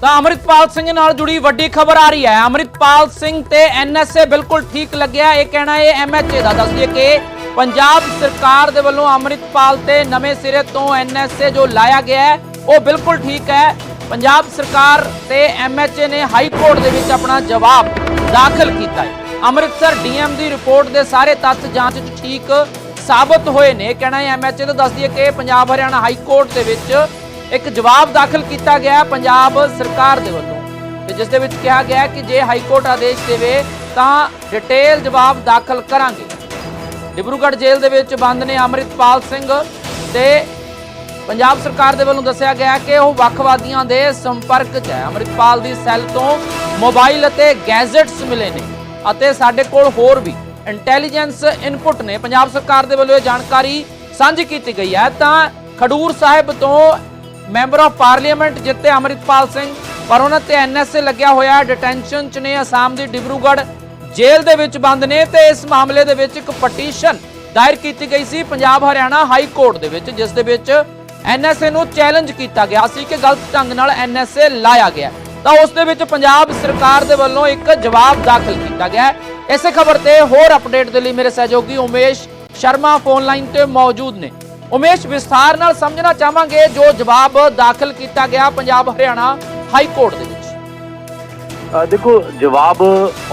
ਤਾਂ ਅਮਰਿਤਪਾਲ ਸਿੰਘ ਨਾਲ ਜੁੜੀ ਵੱਡੀ ਖਬਰ ਆ ਰਹੀ ਹੈ। ਅਮਰਿਤਪਾਲ ਸਿੰਘ ਤੇ ਐਨਐਸਏ ਬਿਲਕੁਲ ਠੀਕ ਲੱਗਿਆ। ਇਹ ਕਹਿਣਾ ਇਹ ਐਮਐਚਏ ਦਾ ਦੱਸਦੀ ਹੈ ਕਿ ਪੰਜਾਬ ਸਰਕਾਰ ਦੇ ਵੱਲੋਂ ਅਮਰਿਤਪਾਲ ਤੇ ਨਵੇਂ ਸਿਰੇ ਤੋਂ ਐਨਐਸਏ ਜੋ ਲਾਇਆ ਗਿਆ ਹੈ, ਉਹ ਬਿਲਕੁਲ ਠੀਕ ਹੈ। ਪੰਜਾਬ ਸਰਕਾਰ ਤੇ ਐਮਐਚਏ ਨੇ ਹਾਈ ਕੋਰਟ ਦੇ ਵਿੱਚ ਆਪਣਾ ਜਵਾਬ ਦਾਖਲ ਕੀਤਾ ਹੈ। ਅੰਮ੍ਰਿਤਸਰ ਡੀਐਮ ਦੀ ਰਿਪੋਰਟ ਦੇ ਸਾਰੇ ਤੱਥ ਜਾਂਚ 'ਚ ਠੀਕ ਸਾਬਤ ਹੋਏ ਨੇ। ਇਹ ਕਹਿਣਾ ਹੈ ਐਮਐਚਏ ਦਾ ਦੱਸਦੀ ਹੈ ਕਿ ਪੰਜਾਬ ਹਰਿਆਣਾ ਹਾਈ ਕੋਰਟ ਦੇ ਵਿੱਚ ਇੱਕ ਜਵਾਬ ਦਾਖਲ ਕੀਤਾ ਗਿਆ ਪੰਜਾਬ ਸਰਕਾਰ ਦੇ ਵੱਲੋਂ। ਤੇ ਜਿਸ ਦੇ ਵਿੱਚ ਕਿਹਾ ਗਿਆ ਕਿ ਜੇ ਹਾਈ ਕੋਰਟ ਆਦੇਸ਼ ਦੇਵੇ, ਤਾਂ ਡਿਟੇਲ ਜਵਾਬ ਦਾਖਲ ਕਰਾਂਗੇ। ਡਿਬਰੂਗੜ੍ਹ ਜੇਲ੍ਹ ਦੇ ਵਿੱਚ ਬੰਦ ਨੇ ਅਮਰਿਤਪਾਲ ਸਿੰਘ ਤੇ ਪੰਜਾਬ ਸਰਕਾਰ ਦੇ ਵੱਲੋਂ ਦੱਸਿਆ ਗਿਆ ਕਿ ਉਹ ਵੱਖਵਾਦੀਆਂ ਦੇ ਸੰਪਰਕ 'ਚ ਹੈ। ਅਮਰਿਤਪਾਲ ਦੀ ਸੈੱਲ ਤੋਂ ਮੋਬਾਈਲ ਅਤੇ ਗੈਜਟਸ ਮਿਲੇ ਨੇ ਅਤੇ ਸਾਡੇ ਕੋਲ ਹੋਰ ਵੀ ਇੰਟੈਲੀਜੈਂਸ ਇਨਪੁਟ ਨੇ। ਪੰਜਾਬ ਸਰਕਾਰ ਦੇ ਵੱਲੋਂ ਇਹ ਜਾਣਕਾਰੀ ਸਾਂਝੀ ਕੀਤੀ ਗਈ ਹੈ। ਤਾਂ ਖਡੂਰ ਸਾਹਿਬ ਤੋਂ ਮੈਂਬਰ ਆਫ ਪਾਰਲੀਮੈਂਟ ਜਿੱਤੇ ਅਮਰਿਤਪਾਲ ਸਿੰਘ, ਪਰ ਉਹਨਾਂ ਤੇ ਐਨਐਸਏ ਲੱਗਿਆ ਹੋਇਆ ਡਿਟੈਂਸ਼ਨ 'ਚ ਨੇ ਅਸਾਮ ਦੀ ਡਿਬਰੂਗੜ੍ਹ। ਜੇਲ੍ਹ ਦੇ ਵਿੱਚ ਬੰਦ ਨੇ ਤੇ ਇਸ ਮਾਮਲੇ ਦੇ ਵਿੱਚ ਇੱਕ ਪਟੀਸ਼ਨ ਦਾਇਰ ਕੀਤੀ ਗਈ ਸੀ ਪੰਜਾਬ ਹਰਿਆਣਾ ਹਾਈ ਕੋਰਟ ਦੇ ਵਿੱਚ, ਜਿਸ ਦੇ ਵਿੱਚ ਐਨਐਸਏ ਨੂੰ ਚੈਲੰਜ ਕੀਤਾ ਗਿਆ ਸੀ ਕਿ ਗਲਤ ਢੰਗ ਨਾਲ ਐਨਐਸਏ ਲਾਇਆ ਗਿਆ ਤਾਂ ਉਸ ਦੇ ਵਿੱਚ ਪੰਜਾਬ ਸਰਕਾਰ ਦੇ ਵੱਲੋਂ ਇੱਕ ਜਵਾਬ ਦਾਖਲ ਕੀਤਾ ਗਿਆ ਇਸੇ ਖਬਰ ਤੇ ਹੋਰ ਅਪਡੇਟ ਦੇ ਲਈ ਮੇਰੇ ਸਹਿਯੋਗੀ ਉਮੇਸ਼ ਸ਼ਰਮਾ ਫੋਨ ਲਾਈਨ ਤੇ ਮੌਜੂਦ ਨੇ। ਉਮੇਸ਼ ਵਿਸਥਾਰ ਨਾਲ ਸਮਝਣਾ ਚਾਹਾਂਗੇ ਜੋ ਜਵਾਬ ਦਾਖਲ ਕੀਤਾ ਗਿਆ ਪੰਜਾਬ ਹਰਿਆਣਾ ਹਾਈ ਕੋਰਟ ਦੇ ਵਿੱਚ। ਦੇਖੋ ਜਵਾਬ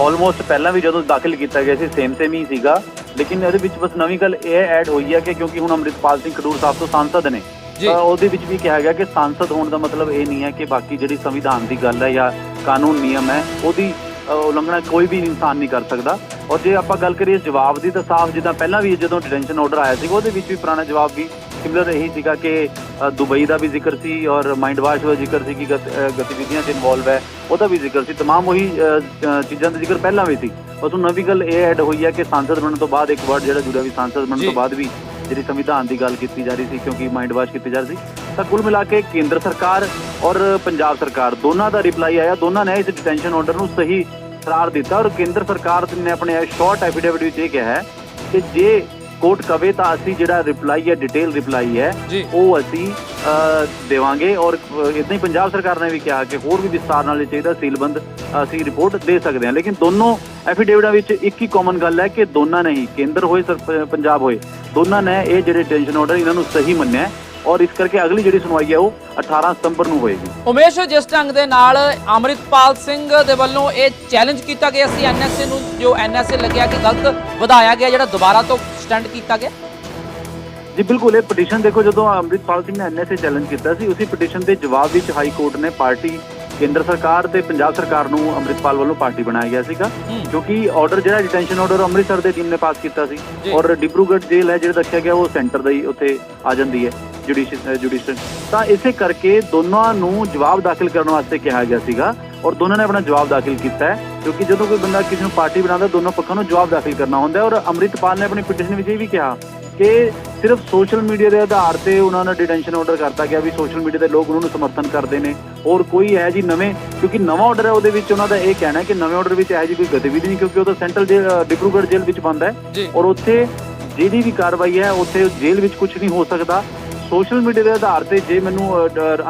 ਆਲਮੋਸਟ ਪਹਿਲਾਂ ਵੀ ਜਦੋਂ ਦਾਖਲ ਕੀਤਾ ਗਿਆ ਸੀ ਸੇਮ ਸੇਮ ਹੀ ਸੀਗਾ। ਲੇਕਿਨ ਇਹਦੇ ਵਿੱਚ ਬਸ ਨਵੀਂ ਗੱਲ ਇਹ ਐਡ ਹੋਈ ਹੈ ਕਿ ਕਿਉਂਕਿ ਹੁਣ ਅੰਮ੍ਰਿਤਪਾਲ ਸਿੰਘ ਖਡੂਰ ਸਾਹਿਬ ਤੋਂ ਸਾਂਸਦ ਨੇ ਉਹਦੇ ਵਿੱਚ ਵੀ ਕਿਹਾ ਗਿਆ ਕਿ ਸਾਂਸਦ ਹੋਣ ਦਾ ਮਤਲਬ ਇਹ ਨਹੀਂ ਹੈ ਕਿ ਬਾਕੀ ਜਿਹੜੀ ਸੰਵਿਧਾਨ ਦੀ ਗੱਲ ਹੈ ਜਾਂ ਕਾਨੂੰਨ ਨਿਯਮ ਹੈ ਉਹਦੀ ਉਲੰਘਣਾ ਕੋਈ ਵੀ ਇਨਸਾਨ ਨਹੀਂ ਕਰ ਸਕਦਾ ਔਰ ਜੇ ਆਪਾਂ ਗੱਲ ਕਰੀਏ ਜਵਾਬ ਦੀ ਤਾਂ ਸਾਫ਼ ਜਿੱਦਾਂ ਪਹਿਲਾਂ ਵੀ ਜਦੋਂ ਡਿਟੈਂਸ਼ਨ ਆਰਡਰ ਆਇਆ ਸੀ ਉਹਦੇ ਵਿੱਚ ਵੀ ਪੁਰਾਣਾ ਜਵਾਬ ਵੀ ਸਿਮਿਲਰ ਇਹੀ ਸੀਗਾ ਕਿ ਅ, ਦੁਬਈ ਦਾ ਵੀ ਜ਼ਿਕਰ ਸੀ ਔਰ ਮਾਈਂਡ ਵਾਸ਼ ਦਾ ਜ਼ਿਕਰ ਸੀ ਕਿ ਗਤ- ਅ, ਗਤੀਵਿਧੀਆਂ 'ਚ ਇਨਵੋਲਵ ਹੈ ਉਹਦਾ ਵੀ ਜ਼ਿਕਰ ਸੀ तमाम ਉਹੀ ਅ, ਅ, ਚੀਜ਼ਾਂ ਦਾ ਜ਼ਿਕਰ ਪਹਿਲਾਂ ਵੀ ਸੀ ਬਸ ਹੁਣ ਨਵੀਂ ਗੱਲ ਇਹ ਐਡ ਹੋਈ ਹੈ ਕਿ ਸੰਸਦ ਬਣਨ ਤੋਂ ਬਾਅਦ ਇੱਕ ਵਰਡ ਜਿਹੜਾ ਜੁੜਿਆ ਵੀ ਸੰਸਦ ਬਣਨ ਜੀ। ਤੋਂ ਬਾਅਦ ਵੀ ਜਿਹੜੀ ਸੰਵਿਧਾਨ ਦੀ ਗੱਲ ਕੀਤੀ ਜਾ ਰਹੀ ਸੀ ਕਿਉਂਕਿ ਮਾਈਂਡ ਵਾਸ਼ ਕੀਤੀ ਜਾ ਰਹੀ ਸੀ ਤਾਂ ਕੁੱਲ ਮਿਲਾ ਕੇ ਕੇਂਦਰ ਸਰਕਾਰ ਔਰ ਪੰਜਾਬ ਸਰਕਾਰ ਦੋਨਾਂ ਦਾ ਰਿਪਲਾਈ ਆਇਆ ਦੋਨਾਂ ਨੇ ਇਸ ਡਿਟੈਂਸ਼ਨ ਆਰਡਰ ਨੂੰ ਸਹੀ ਕਰਾਰ ਦਿੱਤਾ ਔਰ ਕੇਂਦਰ ਸਰਕਾਰ ਨੇ ਆਪਣੇ ਸ਼ਾਰਟ ਐਫੀਡੇਵਿਟ ਵਿੱਚ ਇਹ ਕਿਹਾ ਹੈ ਕਿ ਜੇ ਕੋਰਟ ਕਵੇ ਤਾਂ ਅਸੀਂ ਜਿਹੜਾ ਰਿਪਲਾਈ ਹੈ ਡਿਟੇਲ ਰਿਪਲਾਈ ਹੈ ਉਹ ਅਸੀਂ ਦੇਵਾਂਗੇ ਔਰ ਇਦਾਂ ਹੀ ਪੰਜਾਬ ਸਰਕਾਰ ਨੇ ਵੀ ਕਿਹਾ ਕਿ ਹੋਰ ਵੀ ਵਿਸਤਾਰ ਨਾਲ ਇਹ ਚਾਹੀਦਾ ਸੀਲਬੰਦ ਅਸੀਂ ਰਿਪੋਰਟ ਦੇ ਸਕਦੇ ਹਾਂ। ਲੇਕਿਨ ਦੋਨੋਂ ਐਫੀਡੇਵਿਟਾਂ ਵਿੱਚ ਇੱਕ ਹੀ ਕਾਮਨ ਗੱਲ ਹੈ ਕਿ ਦੋਨਾਂ ਨੇ ਹੀ ਕੇਂਦਰ ਹੋਏ ਪੰਜਾਬ ਹੋਏ ਦੋਨਾਂ ਨੇ ਇਹ ਜਿਹੜੇ ਟੈਂਸ਼ਨ ਆਰਡਰ ਇਹਨਾਂ ਨੂੰ ਸਹੀ ਮੰਨਿਆ ਔਰ ਇਸ ਕਰਕੇ ਅਗਲੀ ਜਿਹੜੀ ਸੁਣਵਾਈ ਹੈ ਉਹ 18 ਸਤੰਬਰ ਨੂੰ ਹੋਏਗੀ ਉਮੇਸ਼ ਜਿਸ ਢੰਗ ਦੇ ਨਾਲ ਅਮਰਿਤਪਾਲ ਸਿੰਘ ਦੇ ਵੱਲੋਂ ਇਹ ਚੈਲੰਜ ਕੀਤਾ ਗਿਆ ਸੀ ਐਨਐਸਏ ਨੂੰ ਜੋ ਐਨਐਸਏ ਲੱਗਿਆ ਕਿ ਗਲਤ ਵਧਾਇਆ ਗਿਆ ਜਿਹੜਾ ਦੁਬਾਰਾ ਤੋਂ ਸਟੈਂਡ ਕੀਤਾ ਗਿਆ ਜੀ ਬਿਲਕੁਲ ਇਹ ਪਟੀਸ਼ਨ ਦੇਖੋ ਜਦੋਂ ਅੰਮ੍ਰਿਤਪਾਲ ਸਿੰਘ ਨੇ ਐਨਐਸਏ ਚੈਲੰਜ ਕੀਤਾ ਸੀ ਉਸੇ ਪਟੀਸ਼ਨ ਦੇ ਜਵਾਬ ਵਿੱਚ ਹਾਈ ਕੋਰਟ ਨੇ ਪਾਰਟੀ ਕੇਂਦਰ ਸਰਕਾਰ ਤੇ ਪੰਜਾਬ ਸਰਕਾਰ ਨੂੰ ਅੰਮ੍ਰਿਤਪਾਲ ਵੱਲੋਂ ਪਾਰਟੀ ਬਣਾਇਆ ਗਿਆ ਸੀਗਾ। ਕਿਉਂਕਿ ਆਰਡਰ ਜਿਹੜਾ ਡਿਟੈਂਸ਼ਨ ਆਰਡਰ ਅੰਮ੍ਰਿਤਸਰ ਦੇ ਟੀਮ ਨੇ ਪਾਸ ਕੀਤਾ ਸੀ। ਔਰ ਡਿਬਰੂਗੜ੍ਹ ਜੇਲ੍ਹ ਹੈ ਜਿਹੜਾ ਦੱਸਿਆ ਗਿਆ ਉਹ ਸੈਂਟਰ ਦਾ ਹੀ ਉੱਥੇ ਆ ਜਾਂਦੀ ਹੈ ਜੁਡੀਸ਼ੀਅਲ ਜੁਡੀਸ਼ੀਅਲ ਤਾਂ ਇਸੇ ਕਰਕੇ ਦੋਨਾਂ ਨੂੰ ਜਵਾਬ ਦਾਖਲ ਕਰਨ ਵਾਸਤੇ ਕਿਹਾ ਗਿਆ ਸੀਗਾ ਔਰ ਦੋਨਾਂ ਨੇ ਆਪਣਾ ਜਵਾਬ ਦਾਖਲ ਕੀਤਾ ਹੈ ਕਿਉਂਕਿ ਜਦੋਂ ਕੋਈ ਬੰਦਾ ਕਿਸੇ ਨੂੰ ਪਾਰਟੀ ਬਣਾਉਂਦਾ ਦੋਨੋਂ ਪੱਖਾਂ ਨੂੰ ਜਵਾਬ ਦਾਖਲ ਕਰਨਾ ਹੁੰਦਾ ਔਰ ਅੰਮ੍ਰਿਤਪਾਲ ਨੇ ਆਪਣੀ ਪਟੀਸ਼ਨ ਵਿੱਚ ਇਹ ਵੀ ਕਿਹਾ ਕਿ ਸਿਰਫ ਸੋਸ਼ਲ ਮੀਡੀਆ ਦੇ ਆਧਾਰ ਤੇ ਉਹਨਾਂ ਨੇ ਡਿਟੈਂਸ਼ਨ ਆਰਡਰ ਕਰਤਾ ਗਿਆ ਵੀ ਸੋਸ਼ਲ ਮੀਡੀਆ ਦੇ ਲੋਕ ਉਹਨਾਂ ਨੂੰ ਸਮਰਥਨ ਕਰਦੇ ਨੇ। ਔਰ ਕੋਈ ਹੈ ਜੀ ਨਵੇਂ ਕਿਉਂਕਿ ਨਵਾਂ ਆਰਡਰ ਹੈ ਉਹਦੇ ਵਿੱਚ ਉਹਨਾਂ ਦਾ ਇਹ ਕਹਿਣਾ ਹੈ ਕਿ ਨਵੇਂ ਆਰਡਰ ਵਿੱਚ ਹੈ ਜੀ ਕੋਈ ਗਤੀਵਿਧੀ ਨਹੀਂ ਕਿਉਂਕਿ ਉਹ ਤਾਂ ਸੈਂਟਰਲ ਡਿਬਰੂਗੜ੍ਹ ਜੇਲ੍ਹ ਵਿੱਚ ਬੰਦ ਹੈ। ਔਰ ਉੱਥੇ ਜਿਹੜੀ ਵੀ ਕਾਰਵਾਈ ਹੈ ਉੱਥੇ ਜੇਲ੍ਹ ਵਿੱਚ ਕੁਝ ਨਹੀਂ ਹੋ ਸਕਦਾ। ਸੋਸ਼ਲ ਮੀਡੀਆ ਦੇ ਆਧਾਰ ਤੇ ਜੇ ਮੈਨੂੰ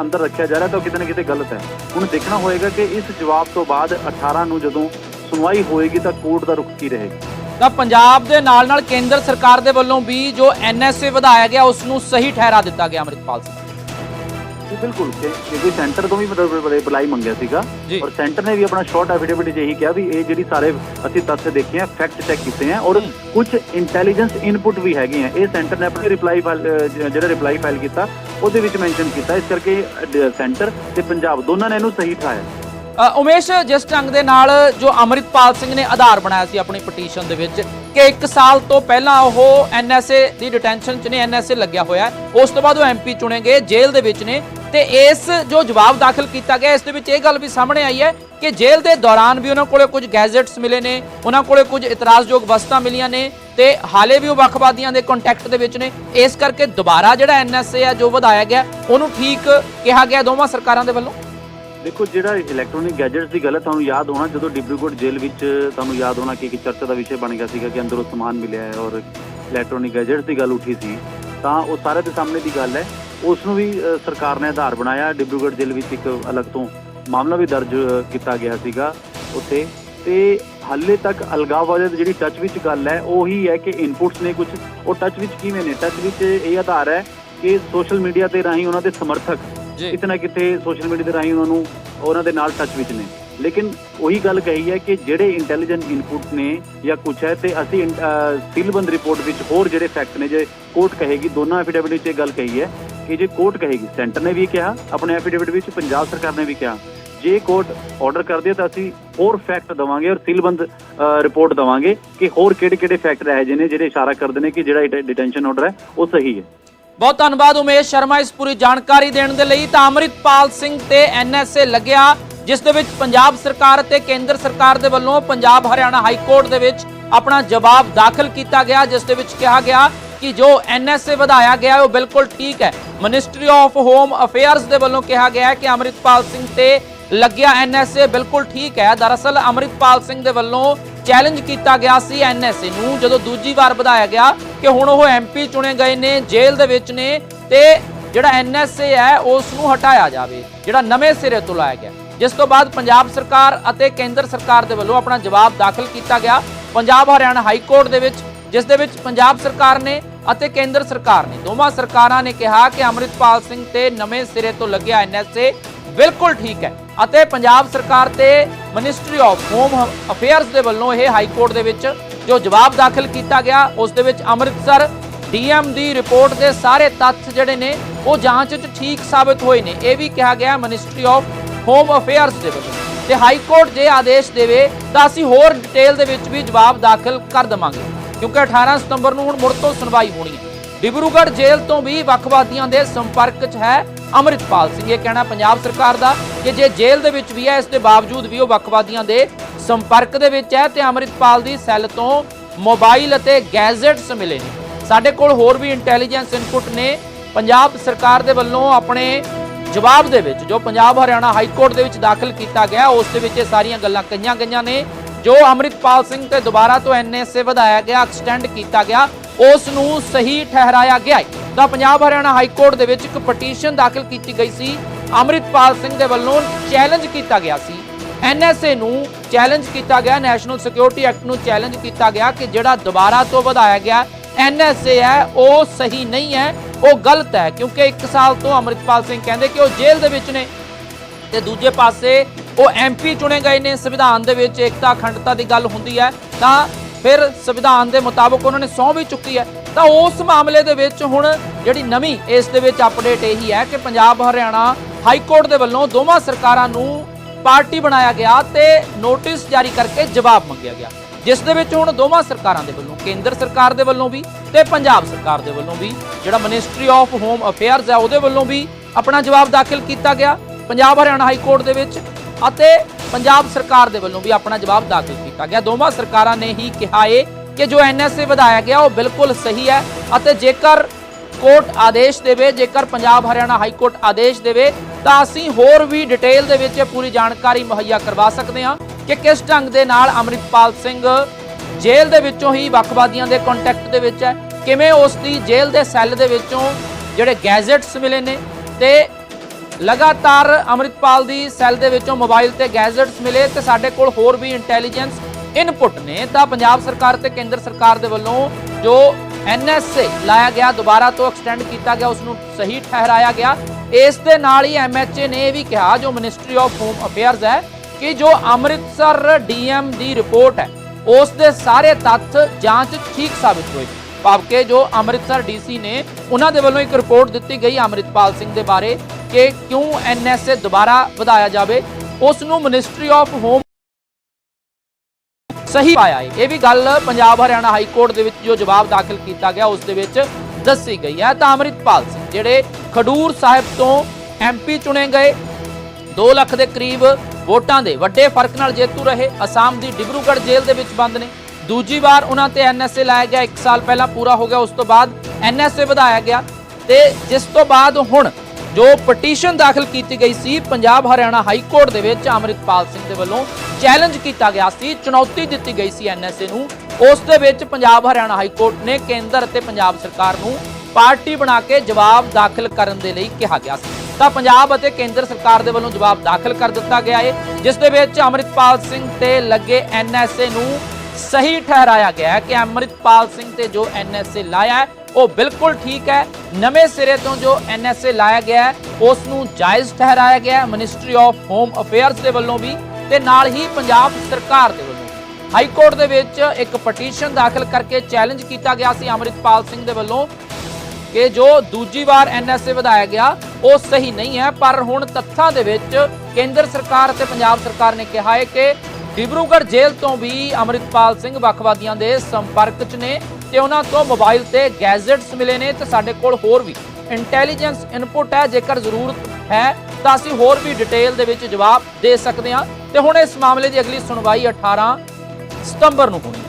ਅੰਦਰ ਰੱਖਿਆ ਜਾ ਰਿਹਾ ਤਾਂ ਉਹ ਕਿਤੇ ਨਾ ਕਿਤੇ ਗਲਤ ਹੈ। ਹੁਣ ਦੇਖਣਾ ਹੋਏਗਾ ਕਿ ਇਸ ਜਵਾਬ ਤੋਂ ਬਾਅਦ 18 ਨੂੰ ਜਦੋਂ ਸੁਣਵਾਈ ਹੋਏਗੀ ਤਾਂ ਕੋਰਟ ਦਾ ਰੁਖ ਕੀ ਰਹੇਗਾ। ਤਾਂ ਪੰਜਾਬ ਦੇ ਨਾਲ ਨਾਲ ਕੇਂਦਰ ਸਰਕਾਰ ਦੇ ਵੱਲੋਂ ਵੀ ਜੋ ਐਨਐਸਏ ਵਧਾਇਆ ਗਿਆ, ਉਸ ਨੂੰ ਸਹੀ ਠਹਿਰਾ ਦਿੱਤਾ ਗਿਆ, ਅਮਰਿਤਪਾਲ ਸਿੰਘ। ਜੀ ਬਿਲਕੁਲ ਕਿ- ਕਿਉਂਕਿ ਸੈਂਟਰ ਤੋਂ ਵੀ ਮਤਲਬ ਰਿਪਲਾਈ ਮੰਗਿਆ ਸੀਗਾ ਜੀ। ਔਰ ਸੈਂਟਰ ਨੇ ਵੀ ਆਪਣਾ ਸ਼ਾਰਟ ਐਫੀਡੇਵਿਟ ਇਹੀ ਕਿਹਾ ਵੀ ਇਹ ਜਿਹੜੀ ਸਾਰੇ ਅਸੀਂ ਤੱਥ ਦੇਖੇ ਆ ਫੈਕਟ ਚੈੱਕ ਕੀਤੇ ਆ ਔਰ ਹੂੰ। ਕੁਝ ਇੰਟੈਲੀਜੈਂਸ ਇਨਪੁਟ ਵੀ ਹੈਗੇ ਆ ਇਹ ਸੈਂਟਰ ਨੇ ਆਪਣੇ ਰਿਪਲਾਈ ਜਿਹੜਾ ਰਿਪਲਾਈ ਫਾਈਲ ਕੀਤਾ ਉਹਦੇ ਵਿੱਚ ਮੈਂਸ਼ਨ ਕੀਤਾ ਇਸ ਕਰਕੇ ਸੈਂਟਰ ਤੇ ਪੰਜਾਬ ਦੋਨਾਂ ਨੇ ਇਹਨੂੰ ਸਹੀ ਠਾਇਆ ਅ, ਉਮੇਸ਼ ਜਿਸ ਢੰਗ ਦੇ ਨਾਲ ਜੋ ਅਮਰਿਤਪਾਲ ਸਿੰਘ ਨੇ ਆਧਾਰ ਬਣਾਇਆ ਸੀ ਆਪਣੀ ਪਟੀਸ਼ਨ ਦੇ ਵਿੱਚ ਕਿ 1 ਸਾਲ ਤੋਂ ਪਹਿਲਾਂ ਉਹ ਐਨਐਸਏ ਦੀ ਡਿਟੈਂਸ਼ਨ 'ਚ ਨੇ ਐਨਐਸਏ ਲੱਗਿਆ ਹੋਇਆ ਹੈ। ਉਸ ਤੋਂ ਬਾਅਦ ਉਹ ਐਮਪੀ ਚੁਣੇ ਗਏ ਜੇਲ੍ਹ ਦੇ ਵਿੱਚ ਨੇ ਤੇ ਇਸ ਜੋ ਜਵਾਬ ਦਾਖਲ ਕੀਤਾ ਗਿਆ, ਇਸ ਦੇ ਵਿੱਚ ਇਹ ਗੱਲ ਵੀ ਸਾਹਮਣੇ ਆਈ ਹੈ ਕਿ ਜੇਲ੍ਹ ਦੇ ਦੌਰਾਨ ਵੀ ਉਹਨਾਂ ਕੋਲੇ ਕੁਝ ਗੈਜਟਸ ਮਿਲੇ ਨੇ, ਉਹਨਾਂ ਕੋਲੇ ਕੁਝ ਇਤਰਾਜ਼ਯੋਗ ਵਸਤਾਂ ਮਿਲੀਆਂ ਨੇ ਤੇ ਹਾਲੇ ਵੀ ਉਹ ਵੱਖਵਾਦੀਆਂ ਦੇ ਕੰਟੈਕਟ ਦੇ ਵਿੱਚ ਨੇ। ਇਸ ਕਰਕੇ ਦੁਬਾਰਾ ਜਿਹੜਾ ਐਨਐਸਏ ਆ ਜੋ ਵਧਾਇਆ ਗਿਆ, ਉਹਨੂੰ ਠੀਕ ਕਿਹਾ ਗਿਆ ਦੋਵਾਂ ਸਰਕਾਰਾਂ ਦੇ ਵੱਲੋਂ? ਦੇਖੋ, ਜਿਹੜਾ ਇਲੈਕਟ੍ਰੋਨਿਕ ਗੈਜਟਸ ਦੀ ਗੱਲ ਹੈ, ਤੁਹਾਨੂੰ ਯਾਦ ਹੋਣਾ, ਜਦੋਂ ਡਿਬਰੂਗੜ੍ਹ ਜੇਲ੍ਹ ਵਿੱਚ ਤੁਹਾਨੂੰ ਯਾਦ ਹੋਣਾ ਕਿ ਇੱਕ ਚਰਚਾ ਦਾ ਵਿਸ਼ੇ ਬਣ ਗਿਆ ਸੀਗਾ ਕਿ ਅੰਦਰੋਂ ਸਮਾਨ ਮਿਲਿਆ ਹੈ ਔਰ ਇਲੈਕਟ੍ਰੋਨਿਕ ਗੈਜਟਸ ਦੀ ਗੱਲ ਉੱਠੀ ਸੀ, ਤਾਂ ਉਹ ਸਾਰੇ ਦੇ ਸਾਹਮਣੇ ਦੀ ਗੱਲ ਹੈ। ਉਸ ਨੂੰ ਵੀ ਸਰਕਾਰ ਨੇ ਆਧਾਰ ਬਣਾਇਆ। ਡਿਬਰੂਗੜ੍ਹ ਜੇਲ੍ਹ ਵਿੱਚ ਇੱਕ ਅਲੱਗ ਤੋਂ ਮਾਮਲਾ ਵੀ ਦਰਜ ਕੀਤਾ ਗਿਆ ਸੀਗਾ ਉੱਥੇ। ਤੇ ਹਾਲੇ ਤੱਕ ਅਲਗਾਵਾਦ ਦੀ ਜਿਹੜੀ ਟੱਚ ਵਿੱਚ ਗੱਲ ਹੈ ਉਹੀ ਹੈ ਕਿ ਇਨਪੁਟਸ ਨੇ ਕੁਝ ਉਹ ਟੱਚ ਵਿੱਚ ਕਿਵੇਂ ਨੇ? ਟੱਚ ਵਿੱਚ ਇਹ ਆਧਾਰ ਹੈ ਕਿ ਸੋਸ਼ਲ ਮੀਡੀਆ ਤੇ ਰਾਹੀਂ ਉਹਨਾਂ ਦੇ ਸਮਰਥਕ ਜੀ। ਕਿਤੇ ਨਾ ਕਿਤੇ ਸੋਸ਼ਲ ਮੀਡੀਆ ਦੇ ਰਾਹੀਂ ਉਹਨਾਂ ਨੂੰ ਉਹਨਾਂ ਦੇ ਨਾਲ ਟੱਚ ਵਿੱਚ ਨੇ। ਲੇਕਿਨ ਉਹੀ ਗੱਲ ਕਹੀ ਹੈ ਕਿ ਜਿਹੜੇ ਇੰਟੈਲੀਜੈਂਟ ਇਨਪੁਟ ਨੇ ਜਾਂ ਕੁਝ ਹੈ ਤੇ ਅਸੀਂ ਸੀਲਬੰਦ ਰਿਪੋਰਟ ਵਿੱਚ ਹੋਰ ਜਿਹੜੇ ਫੈਕਟ ਨੇ ਜੇ ਕੋਰਟ ਕਹੇਗੀ ਦੋਨਾਂ ਐਫੀਡੇਵਿਟ ਵਿੱਚ ਇਹ ਗੱਲ ਕਹੀ ਹੈ ਕਿ ਜੇ ਕੋਰਟ ਕਹੇਗੀ, ਸੈਂਟਰ ਨੇ ਵੀ ਕਿਹਾ, ਆਪਣੇ ਐਫੀਡੇਵਿਟ ਵਿੱਚ ਪੰਜਾਬ ਸਰਕਾਰ ਨੇ ਵੀ ਕਿਹਾ, ਜੇ ਕੋਰਟ ਆਰਡਰ ਕਰਦੀ ਹੈ ਤਾਂ ਅਸੀਂ ਹੋਰ ਫੈਕਟ ਦਵਾਂਗੇ ਔਰ ਸੀਲਬੰਦ ਰਿਪੋਰਟ ਦਵਾਂਗੇ ਕਿ ਹੋਰ ਕਿਹੜੇ ਕਿਹੜੇ ਫੈਕਟ ਰਹੇ ਜਿਹੇ ਜਿਹੜੇ ਇਸ਼ਾਰਾ ਕਰਦੇ ਨੇ ਕਿ ਜਿਹੜਾ ਡਿਟੈਂਸ਼ਨ ਆਰਡਰ ਹੈ, ਉਹ ਸਹੀ ਹੈ। ਬਹੁਤ ਧੰਨਵਾਦ ਉਮੇਸ਼ ਸ਼ਰਮਾ ਇਸ ਪੂਰੀ ਜਾਣਕਾਰੀ ਦੇਣ ਦੇ ਲਈ। ਤਾਂ ਅੰਮ੍ਰਿਤਪਾਲ ਸਿੰਘ ਤੇ ਐਨਐਸਏ ਲੱਗਿਆ, ਜਿਸ ਦੇ ਵਿੱਚ ਪੰਜਾਬ ਸਰਕਾਰ ਅਤੇ ਕੇਂਦਰ ਸਰਕਾਰ ਦੇ ਵੱਲੋਂ ਪੰਜਾਬ ਹਰਿਆਣਾ ਹਾਈ ਕੋਰਟ ਦੇ ਵਿੱਚ ਆਪਣਾ ਜਵਾਬ ਦਾਖਲ ਕੀਤਾ ਗਿਆ, ਜਿਸ ਦੇ ਵਿੱਚ ਕਿਹਾ ਗਿਆ ਕਿ ਜੋ ਐਨਐਸਏ ਵਧਾਇਆ ਗਿਆ, ਉਹ ਬਿਲਕੁਲ ਠੀਕ ਹੈ। ਮਿਨਿਸਟਰੀ ਆਫ ਹੋਮ ਅਫੇਅਰਸ ਦੇ ਵੱਲੋਂ ਕਿਹਾ ਗਿਆ ਹੈ ਕਿ ਅੰਮ੍ਰਿਤਪਾਲ ਸਿੰਘ ਤੇ ਲੱਗਿਆ ਐਨਐਸਏ ਬਿਲਕੁਲ ਠੀਕ ਹੈ। ਦਰਅਸਲ ਅੰਮ੍ਰਿਤਪਾਲ ਸਿੰਘ ਦੇ ਵੱਲੋਂ ਚੈਲੰਜ ਕੀਤਾ ਗਿਆ ਸੀ ਐਨਐਸਏ ਨੂੰ, ਜਦੋਂ ਦੂਜੀ ਵਾਰ ਵਧਾਇਆ ਗਿਆ ਕਿ ਹੁਣ ਉਹ ਐਮਪੀ ਚੁਣੇ ਗਏ ਨੇ, ਜੇਲ੍ਹ ਦੇ ਵਿੱਚ ਨੇ ਤੇ ਜਿਹੜਾ ਐਨਐਸਏ ਹੈ ਉਸ ਨੂੰ ਹਟਾਇਆ ਜਾਵੇ, ਜਿਹੜਾ ਨਵੇਂ ਸਿਰੇ ਤੋਂ ਲਾਇਆ ਗਿਆ। ਜਿਸ ਤੋਂ ਬਾਅਦ ਪੰਜਾਬ ਸਰਕਾਰ ਅਤੇ ਕੇਂਦਰ ਸਰਕਾਰ ਦੇ ਵੱਲੋਂ ਆਪਣਾ ਜਵਾਬ ਦਾਖਲ ਕੀਤਾ ਗਿਆ। ਪੰਜਾਬ ਹਰਿਆਣਾ ਹਾਈ ਕੋਰਟ ਦੇ ਵਿੱਚ, ਜਿਸ ਦੇ ਵਿੱਚ ਪੰਜਾਬ ਸਰਕਾਰ ਨੇ ਅਤੇ ਕੇਂਦਰ ਸਰਕਾਰ ਨੇ, ਦੋਵਾਂ ਸਰਕਾਰਾਂ ਨੇ ਕਿਹਾ ਕਿ ਅੰਮ੍ਰਿਤਪਾਲ ਸਿੰਘ ਤੇ ਨਵੇਂ ਸਿਰੇ ਤੋਂ ਲੱਗਿਆ ਐਨਐਸਏ ਬਿਲਕੁਲ ਠੀਕ ਹੈ ਅਤੇ ਪੰਜਾਬ ਸਰਕਾਰ ਤੇ ਮਿਨਿਸਟਰੀ ਆਫ ਹੋਮ ਅਫੇਅਰਸ ਦੇ ਵੱਲੋਂ ਇਹ ਹਾਈ ਕੋਰਟ ਦੇ ਵਿੱਚ ਜੋ ਜਵਾਬ ਦਾਖਲ ਕੀਤਾ ਗਿਆ, ਉਸ ਦੇ ਵਿੱਚ ਅੰਮ੍ਰਿਤਸਰ ਡੀਐਮ ਦੀ ਰਿਪੋਰਟ ਦੇ ਸਾਰੇ ਤੱਥ ਜਿਹੜੇ ਨੇ, ਉਹ ਜਾਂਚ ਵਿੱਚ ਠੀਕ ਸਾਬਤ ਹੋਏ ਨੇ। ਇਹ ਵੀ ਕਿਹਾ ਗਿਆ ਮਿਨਿਸਟਰੀ ਆਫ ਹੋਮ ਅਫੇਅਰਸ ਦੇ ਵੱਲੋਂ। ਤੇ ਹਾਈ ਕੋਰਟ ਜੇ ਆਦੇਸ਼ ਦੇਵੇ, ਤਾਂ ਅਸੀਂ ਹੋਰ ਡਿਟੇਲ ਦੇ ਵਿੱਚ ਵੀ ਜਵਾਬ ਦਾਖਲ ਕਰ ਦਵਾਂਗੇ। ਕਿਉਂਕਿ 18 ਸਤੰਬਰ ਨੂੰ ਹੁਣ ਮੁੜ ਤੋਂ ਸੁਣਵਾਈ ਹੋਣੀ ਹੈ। ਡਿਬਰੂਗੜ੍ਹ ਜੇਲ੍ਹ ਤੋਂ ਵੀ ਵੱਖਵਾਦੀਆਂ ਦੇ ਸੰਪਰਕ 'ਚ ਹੈ ਅੰਮ੍ਰਿਤਪਾਲ ਸਿੰਘ। ਇਹ ਕਹਿਣਾ ਪੰਜਾਬ ਸਰਕਾਰ ਦਾ ਕਿ ਜੇ ਜੇਲ੍ਹ ਦੇ ਵਿੱਚ ਵੀ ਹੈ, ਇਸ ਦੇ ਬਾਵਜੂਦ ਵੀ ਉਹ ਵੱਖਵਾਦੀਆਂ ਦੇ ਸੰਪਰਕ ਦੇ ਵਿੱਚ ਹੈ ਤੇ ਅੰਮ੍ਰਿਤਪਾਲ ਦੀ ਸੈੱਲ ਤੋਂ ਮੋਬਾਈਲ ਅਤੇ ਗੈਜ਼ਟਸ ਮਿਲੇ ਨੇ। ਸਾਡੇ ਕੋਲ ਹੋਰ ਵੀ ਇੰਟੈਲੀਜੈਂਸ ਇਨਪੁਟ ਨੇ। ਪੰਜਾਬ ਸਰਕਾਰ ਦੇ ਵੱਲੋਂ ਆਪਣੇ ਜਵਾਬ ਦੇ ਵਿੱਚ ਜੋ ਪੰਜਾਬ ਹਰਿਆਣਾ ਹਾਈ ਕੋਰਟ ਦੇ ਵਿੱਚ ਦਾਖਲ ਕੀਤਾ ਗਿਆ, ਉਸ ਦੇ ਵਿੱਚ ਇਹ ਸਾਰੀਆਂ ਗੱਲਾਂ ਕਹੀਆਂ ਗਈਆਂ ਨੇ। ਜੋ ਅੰਮ੍ਰਿਤਪਾਲ ਸਿੰਘ ਤੇ ਦੁਬਾਰਾ ਤੋਂ ਐਨਐਸਏ ਵਧਾਇਆ ਗਿਆ ਐਕਸਟੈਂਡ ਕੀਤਾ ਗਿਆ ਉਸ ਨੂੰ ਸਹੀ ਠਹਿਰਾਇਆ ਗਿਆ ਹੈ। ਤਾਂ ਪੰਜਾਬ ਹਰਿਆਣਾ ਹਾਈ ਕੋਰਟ ਦੇ ਵਿੱਚ ਇੱਕ ਪਟੀਸ਼ਨ ਦਾਖਲ ਕੀਤੀ ਗਈ ਸੀ। ਅੰਮ੍ਰਿਤਪਾਲ ਸਿੰਘ ਦੇ ਵੱਲੋਂ ਚੈਲੰਜ ਕੀਤਾ ਗਿਆ ਸੀ। ਐਨਐਸਏ ਨੂੰ ਚੈਲੰਜ ਕੀਤਾ ਗਿਆ ਨੈਸ਼ਨਲ ਸਿਕਿਉਰਿਟੀ ਐਕਟ ਨੂੰ ਚੈਲੰਜ ਕੀਤਾ ਗਿਆ ਕਿ ਜਿਹੜਾ ਦੁਬਾਰਾ ਤੋਂ ਵਧਾਇਆ ਗਿਆ ਐਨਐਸਏ ਹੈ, ਉਹ ਸਹੀ ਨਹੀਂ ਹੈ, ਉਹ ਗਲਤ ਹੈ। ਕਿਉਂਕਿ 1 ਸਾਲ ਤੋਂ ਅੰਮ੍ਰਿਤਪਾਲ ਸਿੰਘ ਕਹਿੰਦੇ ਕਿ ਉਹ ਜੇਲ੍ਹ ਦੇ ਵਿੱਚ ਨੇ। ਤੇ ਦੂਜੇ ਪਾਸੇ ਉਹ ਐਮਪੀ ਚੁਣੇ ਗਏ ਨੇ ਸੰਵਿਧਾਨ ਦੇ ਵਿੱਚ ਏਕਤਾ, ਅਖੰਡਤਾ ਦੀ ਗੱਲ ਹੁੰਦੀ ਹੈ। ਤਾਂ ਫਿਰ ਸੰਵਿਧਾਨ ਦੇ ਮੁਤਾਬਕ ਉਹਨਾਂ ਨੇ ਸਹੁੰ ਵੀ ਚੁੱਕੀ ਹੈ। ਤਾਂ ਉਸ ਮਾਮਲੇ ਦੇ ਵਿੱਚ ਹੁਣ ਜਿਹੜੀ ਨਵੀਂ ਇਸ ਦੇ ਵਿੱਚ ਅਪਡੇਟ ਇਹੀ ਹੈ ਕਿ ਪੰਜਾਬ, ਹਰਿਆਣਾ ਹਾਈ ਕੋਰਟ ਦੇ ਵੱਲੋਂ ਦੋਵਾਂ ਸਰਕਾਰਾਂ ਨੂੰ ਪਾਰਟੀ ਬਣਾਇਆ ਗਿਆ ਤੇ ਨੋਟਿਸ ਜਾਰੀ ਕਰਕੇ ਜਵਾਬ ਮੰਗਿਆ ਗਿਆ। ਜਿਸ ਦੇ ਵਿੱਚ ਹੁਣ ਦੋਵਾਂ ਸਰਕਾਰਾਂ ਦੇ ਵੱਲੋਂ, ਕੇਂਦਰ ਸਰਕਾਰ ਦੇ ਵੱਲੋਂ ਵੀ ਤੇ ਪੰਜਾਬ ਸਰਕਾਰ ਦੇ ਵੱਲੋਂ ਵੀ ਜਿਹੜਾ ਮਿਨਿਸਟਰੀ ਆਫ ਹੋਮ ਅਫੇਅਰਸ ਹੈ ਉਹਦੇ ਵੱਲੋਂ ਵੀ ਆਪਣਾ ਜਵਾਬ ਦਾਖਲ ਕੀਤਾ ਗਿਆ। ਪੰਜਾਬ ਹਰਿਆਣਾ ਹਾਈ ਕੋਰਟ ਦੇ ਵਿੱਚ ਅਤੇ ਪੰਜਾਬ ਸਰਕਾਰ ਦੇ ਵੱਲੋਂ ਵੀ ਆਪਣਾ ਜਵਾਬ ਦਾਖਲ ਕੀਤਾ ਗਿਆ। ਦੋਵਾਂ ਸਰਕਾਰਾਂ ਨੇ ਹੀ ਕਿਹਾ ਏ ਕਿ ਜੋ ਐਨਐਸਏ ਵਧਾਇਆ ਗਿਆ, ਉਹ ਬਿਲਕੁਲ ਸਹੀ ਹੈ ਅਤੇ ਜੇਕਰ ਕੋਰਟ ਆਦੇਸ਼ ਦੇਵੇ, ਜੇਕਰ ਪੰਜਾਬ ਹਰਿਆਣਾ ਹਾਈ ਕੋਰਟ ਆਦੇਸ਼ ਦੇਵੇ, ਤਾਂ ਅਸੀਂ ਹੋਰ ਵੀ ਡਿਟੇਲ ਦੇ ਵਿੱਚ ਇਹ ਪੂਰੀ ਜਾਣਕਾਰੀ ਮੁਹੱਈਆ ਕਰਵਾ ਸਕਦੇ ਹਾਂ ਕਿ ਕਿਸ ਢੰਗ ਦੇ ਨਾਲ ਅੰਮ੍ਰਿਤਪਾਲ ਸਿੰਘ ਜੇਲ੍ਹ ਦੇ ਵਿੱਚੋਂ ਹੀ ਵੱਖਵਾਦੀਆਂ ਦੇ ਕੰਟੈਕਟ ਦੇ ਵਿੱਚ ਹੈ, ਕਿਵੇਂ ਉਸ ਦੀ ਜੇਲ੍ਹ ਦੇ ਸੈੱਲ ਦੇ ਵਿੱਚੋਂ ਜਿਹੜੇ ਗੈਜ਼ਟਸ ਮਿਲੇ ਨੇ ਤੇ ਲਗਾਤਾਰ ਅੰਮ੍ਰਿਤਪਾਲ ਦੀ ਸੈੱਲ ਦੇ ਵਿੱਚੋਂ ਮੋਬਾਈਲ ਤੇ ਗੈਜ਼ਟਸ ਮਿਲੇ ਤੇ ਸਾਡੇ ਕੋਲ ਹੋਰ ਵੀ ਇੰਟੈਲੀਜੈਂਸ ਇਨਪੁਟ ਨੇ। ਤਾਂ ਪੰਜਾਬ ਸਰਕਾਰ ਤੇ ਕੇਂਦਰ ਸਰਕਾਰ ਦੇ ਵੱਲੋਂ ਜੋ ਐਨਐਸਏ ਲਾਇਆ ਗਿਆ, ਦੁਬਾਰਾ ਤੋਂ ਐਕਸਟੈਂਡ ਕੀਤਾ ਗਿਆ ਉਸ ਨੂੰ ਸਹੀ ਠਹਿਰਾਇਆ ਗਿਆ। ਇਸ ਦੇ ਨਾਲ ਹੀ ਐਮਐਚਏ ਨੇ ਇਹ ਵੀ ਕਿਹਾ, ਜੋ ਮਿਨਿਸਟਰੀ ਆਫ ਹੋਮ ਅਫੇਅਰਸ ਹੈ, ਕਿ ਜੋ ਅੰਮ੍ਰਿਤਸਰ ਡੀਐਮ ਦੀ ਰਿਪੋਰਟ ਹੈ, ਉਸ ਦੇ ਸਾਰੇ ਤੱਥ ਜਾਂਚ ਠੀਕ ਸਾਬਿਤ ਹੋਏ। ਭਾਵ ਕਿ ਜੋ ਅੰਮ੍ਰਿਤਸਰ ਡੀਸੀ ਨੇ ਉਹਨਾਂ ਦੇ ਵੱਲੋਂ ਇੱਕ ਰਿਪੋਰਟ ਦਿੱਤੀ ਗਈ ਅੰਮ੍ਰਿਤਪਾਲ ਸਿੰਘ ਦੇ ਬਾਰੇ ਕਿ ਕਿਉਂ ਐਨਐਸਏ ਦੁਬਾਰਾ ਵਧਾਇਆ ਜਾਵੇ ਉਸ ਨੂੰ ਮਿਨਿਸਟਰੀ ਆਫ ਹੋਮ ਸਹੀ ਪਾਇਆ ਹੈ। ਇਹ ਵੀ ਗੱਲ ਪੰਜਾਬ ਹਰਿਆਣਾ ਹਾਈ ਕੋਰਟ ਦੇ ਵਿੱਚ ਜੋ ਜਵਾਬ ਦਾਖਲ ਕੀਤਾ ਗਿਆ, ਉਸ ਦੇ ਵਿੱਚ ਦੱਸੀ ਗਈ ਹੈ। ਤਾਂ ਅੰਮ੍ਰਿਤਪਾਲ ਸਿੰਘ ਜਿਹੜੇ ਖਡੂਰ ਸਾਹਿਬ ਤੋਂ ਐਮਪੀ ਚੁਣੇ ਗਏ 2 ਲੱਖ ਦੇ ਕਰੀਬ ਵੋਟਾਂ ਦੇ ਵੱਡੇ ਫ਼ਰਕ ਨਾਲ ਜੇਤੂ ਰਹੇ, ਅਸਾਮ ਦੀ ਡਿਬਰੂਗੜ੍ਹ ਜੇਲ੍ਹ ਦੇ ਵਿੱਚ ਬੰਦ ਨੇ। ਦੂਜੀ ਵਾਰ ਉਹਨਾਂ ਤੇ ਐਨਐਸਏ ਲਾਇਆ ਗਿਆ 1 ਸਾਲ ਪਹਿਲਾਂ ਪੂਰਾ ਹੋ ਗਿਆ, ਉਸ ਤੋਂ ਬਾਅਦ ਐਨਐਸਏ ਵਧਾਇਆ ਗਿਆ। ਤੇ ਜਿਸ ਤੋਂ ਬਾਅਦ ਹੁਣ ਜੋ ਪਟੀਸ਼ਨ ਦਾਖਲ ਕੀਤੀ ਗਈ ਸੀ, ਪੰਜਾਬ ਹਰਿਆਣਾ ਹਾਈ ਕੋਰਟ ਦੇ ਵਿੱਚ ਅੰਮ੍ਰਿਤਪਾਲ ਸਿੰਘ ਦੇ ਵੱਲੋਂ ਚੈਲੰਜ ਕੀਤਾ ਗਿਆ ਸੀ, ਚੁਣੌਤੀ ਦਿੱਤੀ ਗਈ ਸੀ ਐਨਐਸਏ ਨੂੰ। ਉਸ ਦੇ ਵਿੱਚ ਪੰਜਾਬ ਹਰਿਆਣਾ ਹਾਈ ਕੋਰਟ ਨੇ ਕੇਂਦਰ ਅਤੇ ਪੰਜਾਬ ਸਰਕਾਰ ਨੂੰ ਪਾਰਟੀ ਬਣਾ ਕੇ ਜਵਾਬ ਦਾਖਲ ਕਰਨ ਦੇ ਲਈ ਕਿਹਾ ਗਿਆ ਸੀ। ਤਾਂ ਪੰਜਾਬ ਅਤੇ ਕੇਂਦਰ ਸਰਕਾਰ ਦੇ ਵੱਲੋਂ ਜਵਾਬ ਦਾਖਲ ਕਰ ਦਿੱਤਾ ਗਿਆ ਹੈ ਜਿਸ ਦੇ ਵਿੱਚ ਅਮਰਿਤਪਾਲ ਸਿੰਘ ਤੇ ਲੱਗੇ ਐਨਐਸਏ ਨੂੰ ਸਹੀ ਠਹਿਰਾਇਆ ਗਿਆ ਹੈ ਕਿ ਅਮਰਿਤਪਾਲ ਸਿੰਘ ਤੇ ਜੋ ਐਨਐਸਏ ਲਾਇਆ ਹੈ, ਉਹ ਬਿਲਕੁਲ ਠੀਕ ਹੈ। ਨਵੇਂ ਸਿਰੇ ਤੋਂ ਜੋ ਐਨਐਸਏ ਲਾਇਆ ਗਿਆ ਹੈ, ਉਸ ਨੂੰ ਜਾਇਜ਼ ਠਹਿਰਾਇਆ ਗਿਆ ਹੈ ਮਿਨਿਸਟਰੀ ਆਫ ਹੋਮ ਅਫੇਅਰਸ ਦੇ ਵੱਲੋਂ ਵੀ ਤੇ ਨਾਲ ਹੀ ਪੰਜਾਬ ਸਰਕਾਰ ਦੇ ਵੱਲੋਂ ਹਾਈ ਕੋਰਟ ਦੇ ਵਿੱਚ ਇੱਕ ਪਟੀਸ਼ਨ ਦਾਖਲ ਕਰਕੇ ਚੈਲੰਜ ਕੀਤਾ ਗਿਆ ਸੀ ਅਮਰਿਤਪਾਲ ਸਿੰਘ ਦੇ ਵੱਲੋਂ ਕਿ ਜੋ ਦੂਜੀ ਵਾਰ ਐਨਐਸਏ ਵਧਾਇਆ ਗਿਆ, ਉਹ ਸਹੀ ਨਹੀਂ ਹੈ, ਪਰ ਹੁਣ ਤੱਥਾਂ ਦੇ ਵਿੱਚ ਕੇਂਦਰ ਸਰਕਾਰ ਅਤੇ ਪੰਜਾਬ ਸਰਕਾਰ ਨੇ ਕਿਹਾ ਹੈ ਕਿ ਡਿਬਰੂਗੜ੍ਹ ਜੇਲ੍ਹ ਤੋਂ ਵੀ ਅਮਰਿਤਪਾਲ ਸਿੰਘ ਵੱਖਵਾਦੀਆਂ ਦੇ ਸੰਪਰਕ 'ਚ ਨੇ ਤੇ ਉਹਨਾਂ ਤੋਂ ਮੋਬਾਈਲ ਤੇ ਗੈਜਟਸ ਮਿਲੇ ਨੇ ਤੇ ਸਾਡੇ ਕੋਲ ਹੋਰ ਵੀ ਇੰਟੈਲੀਜੈਂਸ ਇਨਪੁਟ ਹੈ, ਜੇਕਰ ਜ਼ਰੂਰਤ ਹੈ ਤਾਂ ਅਸੀਂ ਹੋਰ ਵੀ ਡਿਟੇਲ ਦੇ ਵਿੱਚ ਜਵਾਬ ਦੇ ਸਕਦੇ ਹਾਂ। ਤੇ ਹੁਣ ਇਸ ਮਾਮਲੇ ਦੀ ਅਗਲੀ ਸੁਣਵਾਈ 18 ਸਤੰਬਰ ਨੂੰ ਹੋਣੀ